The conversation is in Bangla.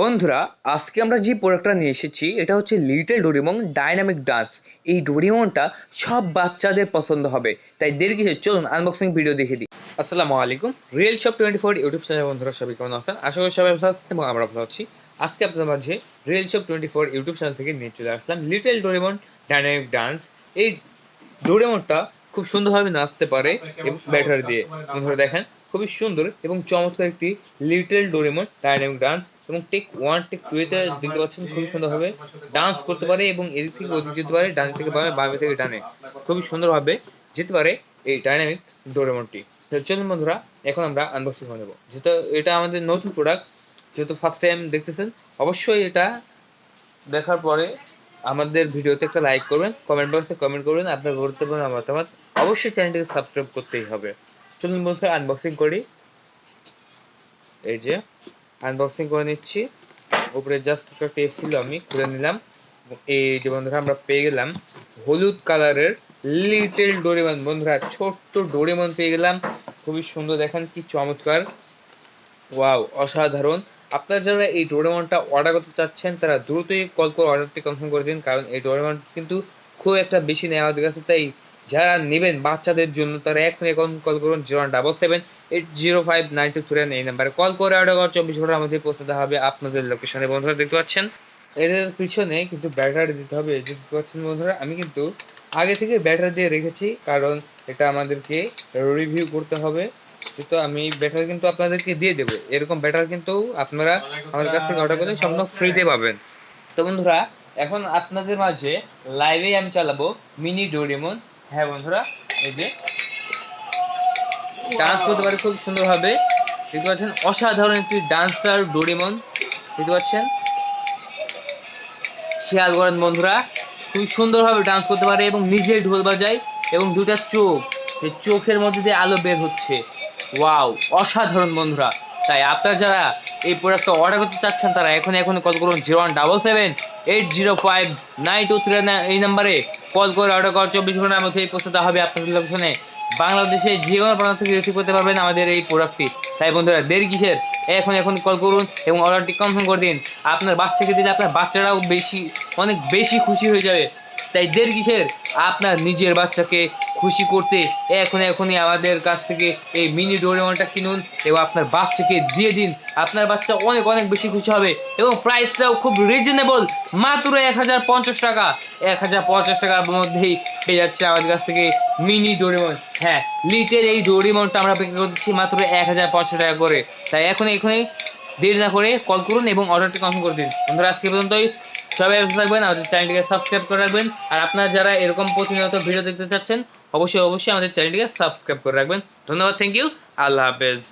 বন্ধুরা, আজকে আমরা যে প্রোডাক্টটা নিয়ে এসেছি, এটা হচ্ছে লিটল ডোরিমন ডাইনামিক ডান্স এই ডোরিমনটা সব বাচ্চাদের পছন্দ হবে। তাই দেরি কিছু চলুন আনবক্সিং ভিডিও দেখে দিই। আসসালামু আলাইকুম। Real shop twenty four YouTube channel বন্ধুরা, সবাই কেমন আছেন? আশা করি সবাই ভালো আছেন এবং আমরা ভালো আছি। আজকে আপনাদের মাঝে real shop twenty four YouTube channel থেকে নিয়ে চলে আসলাম লিটল ডোরিমন ডাইনামিক ডান্স এই ডোরেমনটা খুব সুন্দরভাবে নাচতে পারে ব্যাটারি দিয়ে। বন্ধুরা দেখেন, খুবই সুন্দর এবং চমৎকার একটি লিটল ডোরেমন ডাইনামিক ডান্স এবং টেক ওয়ান টেক টু এতে দেখতে পাচ্ছেন খুবই সুন্দরভাবে ডান্স করতে পারে এবং এদিক থেকে ওদিক যেতে পারে, ডান থেকে বামে বামে থেকে ডানে। খুবই সুন্দরভাবে যেতে পারে এই ডাইনামিক ডোরেমনটি চলুন বন্ধুরা, এখন আমরা আনবক্সিং করে নেব। যেহেতু এটা আমাদের নতুন প্রোডাক্ট যেহেতু ফার্স্ট টাইম দেখতেছেন, অবশ্যই এটা দেখার পরে আমাদের ভিডিওতে একটা লাইক করবেন কমেন্ট বক্সে কমেন্ট করবেন, আপনার গুরুত্বপূর্ণ মতামত অবশ্যই চ্যানেলটিকে সাবস্ক্রাইব করতেই হবে। চলুন বন্ধুরা আনবক্সিং করি। এই যে আনবক্সিং করে নিচ্ছি। উপরে জাস্ট একটা টেপ ছিল, আমি খুলে নিলাম। এই যে বন্ধুরা, আমরা পেয়ে গেলাম হলুদ কালারের লিটল ডোরেমন বন্ধুরা, ছোট্ট ডোরেমন পেয়ে গেলাম। খুবই সুন্দর, দেখেন কি চমৎকার। ওয়াও অসাধারণ। আপনারা যারা এই ডোরেমনটা অর্ডার করতে চাচ্ছেন, তারা দ্রুতই কল করে অর্ডারটি কনফার্ম করে দিন, কারণ এই ডোরেমন কিন্তু খুব একটা বেশি নেওয়া কাছে, তাই যারা নেবেন বাচ্চাদের জন্য, তারা এখন এখন কল করুন zero double seven eight zero five nine two three এই নাম্বারে কল করে অর্ডার করার চব্বিশ ঘণ্টার মধ্যে পৌঁছে দেওয়া হবে আপনাদের লোকেশনে বন্ধুরা, দেখতে পাচ্ছেন? এর পিছনে কিন্তু ব্যাটারি দিতে হবে দেখতে পাচ্ছেন বন্ধুরা, আমি কিন্তু আগে থেকে ব্যাটারি দিয়ে রেখেছি, কারণ এটা আমাদেরকে রিভিউ করতে হবে। তো আমি ব্যাটারি কিন্তু আপনাদেরকে দিয়ে দেবো। এরকম ব্যাটারি কিন্তু আপনারা আমাদের কাছ থেকে অর্ডার করলে সম্পূর্ণ ফ্রিতে পাবেন। তো বন্ধুরা এখন আপনাদের মাঝে লাইভে আমি চালাবো মিনি ডোরেমন হ্যাঁ বন্ধুরা এই যে। ডান্স করতে পারে খুব সুন্দরভাবে। দেখতে পাচ্ছেন অসাধারণ একটি ডান্সার ডোরেমন দেখতে পাচ্ছেন? খেয়াল করেন বন্ধুরা খুব সুন্দরভাবে ডান্স করতে পারে এবং নিজে ঢোল বাজায় এবং দুটা চোখ। এই চোখের মধ্যে দিয়ে আলো বের হচ্ছে। ওয়াও অসাধারণ বন্ধুরা। তাই আপনারা যারা এই প্রোডাক্টটা অর্ডার করতে চাচ্ছেন, তারা এখন এখন কল করুন zero one double seven eight zero five nine two three এই নাম্বারে কল করে অর্ডার করার চব্বিশ ঘণ্টার মধ্যে পৌঁছে দেওয়া হবে আপনাদের লোকেশনে বাংলাদেশে যে কোনো প্রান্ত থেকে রিসিভ করতে পারবেন আমাদের এই প্রোডাক্টটি তাই বন্ধুরা, দেরি কিসের? এখন এখন কল করুন এবং অর্ডারটি কনফার্ম করে দিন। আপনার বাচ্চাকে দিলে আপনার বাচ্চারাও বেশি, অনেক বেশি খুশি হয়ে যাবে। তাই দেরি কিসের? আপনার নিজের বাচ্চাকে খুশি করতে এখন এখনই আমাদের কাছ থেকে এই মিনি ডোরেমনটা কিনুন এবং আপনার বাচ্চাকে দিয়ে দিন। আপনার বাচ্চা অনেক অনেক বেশি খুশি হবে এবং প্রাইসটাও খুব রিজনেবল মাত্র এক হাজার পঞ্চাশ টাকা। এক হাজার পঞ্চাশ টাকার মধ্যেই পেয়ে যাচ্ছে আমাদের কাছ থেকে মিনি ডোরেমন হ্যাঁ লিটের এই ডোরেমনটা আমরা বিক্রি করছি মাত্র এক হাজার পঞ্চাশ টাকা করে। তাই এখন এখনই দেরি না করে কল করুন এবং অর্ডারটি কনফার্ম করে দিন। বন্ধুরা, আজকে পর্যন্তই। সবাই ভালো থাকবেন, আমাদের চ্যানেলটিকে সাবস্ক্রাইব করে রাখবেন। আর আপনারা যারা এরকম প্রতিনিয়ত ভিডিও দেখতে চাচ্ছেন, অবশ্যই অবশ্যই আমাদের চ্যানেলটিকে সাবস্ক্রাইব করে রাখবেন। ধন্যবাদ থ্যাংক ইউ আল্লাহ হাফেজ।